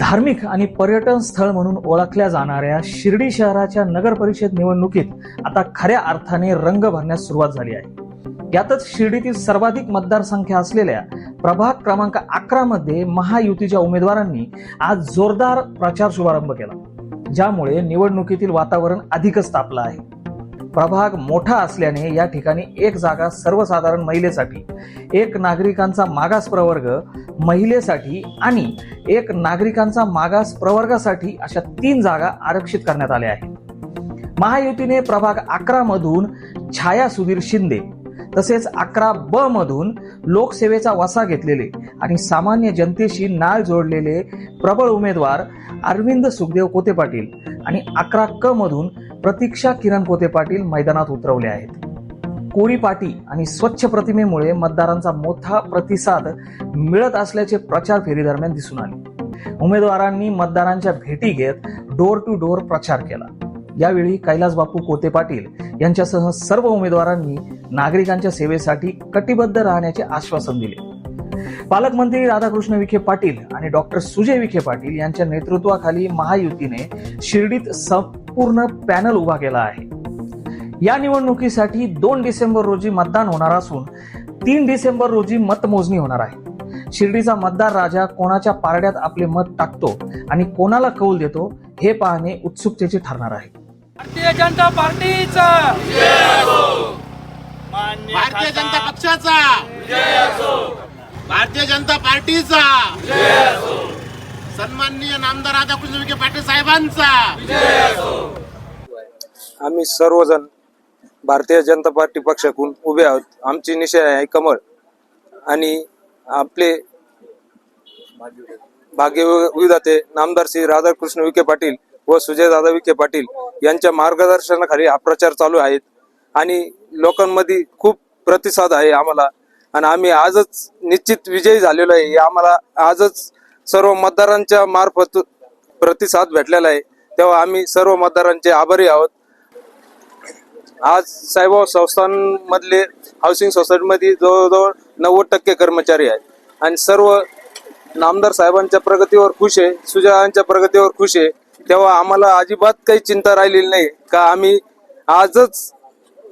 धार्मिक आणि पर्यटन स्थळ म्हणून ओळखल्या जाणाऱ्या शिर्डी शहराच्या नगर परिषद निवडणुकीत आता खऱ्या अर्थाने रंग भरण्यास सुरुवात झाली आहे. यातच शिर्डीतील सर्वाधिक मतदारसंख्या असलेल्या प्रभाग क्रमांक अकरा मध्ये महायुतीच्या उमेदवारांनी आज जोरदार प्रचार शुभारंभ केला ज्यामुळे निवडणुकीतील वातावरण अधिकच तापलं आहे. प्रभाग मोठा असल्याने या ठिकाणी एक जागा सर्वसाधारण महिलेसाठी एक नागरिकांचा मागास प्रवर्ग महिलेसाठी आणि एक नागरिकांचा मागास प्रवर्गासाठी अशा तीन जागा आरक्षित करण्यात आल्या आहेत. महायुतीने प्रभाग अकरा मधून छाया सुधीर शिंदे तसेच अकरा ब मधून लोकसेवेचा वसा घेतलेले आणि सामान्य जनतेशी नाळ जोडलेले प्रबळ उमेदवार अरविंद सुखदेव कोते पाटील आणि अकरा क मधून प्रतीक्षा किरण कोते पाटील मैदानात उतरवले आहेत. कोळी पाटी आणि स्वच्छ प्रतिमेमुळे मतदारांचा मोठा प्रतिसाद मिळत असल्याचे प्रचार फेरी दरम्यान दिसून आले. उमेदवारांनी मतदारांच्या भेटी घेत डोर टू डोर प्रचार केला. यावेळी कैलास बापू कोते पाटील यांच्यासह सर्व उमेदवारांनी नागरिकांच्या सेवेसाठी कटिबद्ध राहण्याचे आश्वासन दिले. पालकमंत्री राधाकृष्ण विखे पाटील आणि डॉक्टर सुजय विखे पाटील यांच्या नेतृत्वाखाली महायुतीने शिर्डीत संपूर्ण पॅनल उभा केला आहे. या निवडणुकीसाठी दोन डिसेंबर रोजी मतदान होणार असून तीन डिसेंबर रोजी मतमोजणी होणार आहे. शिर्डीचा मतदार राजा कोणाच्या पारड्यात आपले मत टाकतो आणि कोणाला कौल देतो हे पाहणे उत्सुकतेचे ठरणार आहे. भारतीय जनता पार्टीचा भारतीय जनता पक्षाचा. भारतीय जनता पार्टीचा. सन्माननीय नामदार राधाकृष्ण विखे पाटील साहेबांचा. आम्ही सर्वजण भारतीय जनता पार्टी पक्षाकडून उभे आहोत. आमची निश्चय आहे कमळ. आणि आपले भाग्य विधाते नामदार श्री राधाकृष्ण विखे पाटील व सुजयदादा विखे पाटील यांच्या मार्गदर्शनाखाली हा प्रचार चालू आहेत आणि लोकांमध्ये खूप प्रतिसाद आहे आम्हाला. आणि आम्ही आजच निश्चित विजयी झालेलो आहे. हे आम्हाला आजच सर्व मतदारांच्या मार्फत प्रतिसाद भेटलेला आहे. तेव्हा आम्ही सर्व मतदारांचे आभारी आहोत. आज साईबाबा संस्थांमधले हाऊसिंग सोसायटीमध्ये जवळजवळ नव्वद टक्के कर्मचारी आहेत. आणि सर्व नामदार साहेबांच्या प्रगतीवर खुश आहे सुजयांच्या प्रगतीवर खुश आहे. तेव्हा आम्हाला अजिबात काही चिंता राहिलेली नाही का आम्ही आजच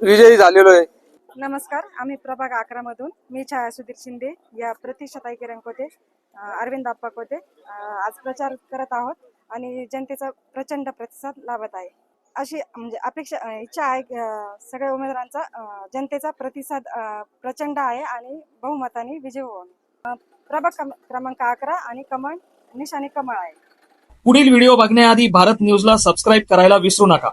विजयी झालेलो आहे. नमस्कार आम्ही प्रभाग अकरा मधून. मी छाया सुधीर शिंदे या प्रतिष्ठाताई किरण कोते अरविंद आप्पा कोते आज प्रचार करत आहोत आणि जनतेचा प्रचंड प्रतिसाद लाभत आहे. अशी म्हणजे अपेक्षा इच्छा आहे की, सगळ्या उमेदवारांचा जनतेचा प्रतिसाद प्रचंड आहे आणि बहुमताने विजय होऊन प्रभाग क्रमांक अकरा आणि कमळ निशाने कमळ आहे. पुढील व्हिडिओ बघण्याआधी भारत न्यूजला सबस्क्राईब करायला विसरू नका.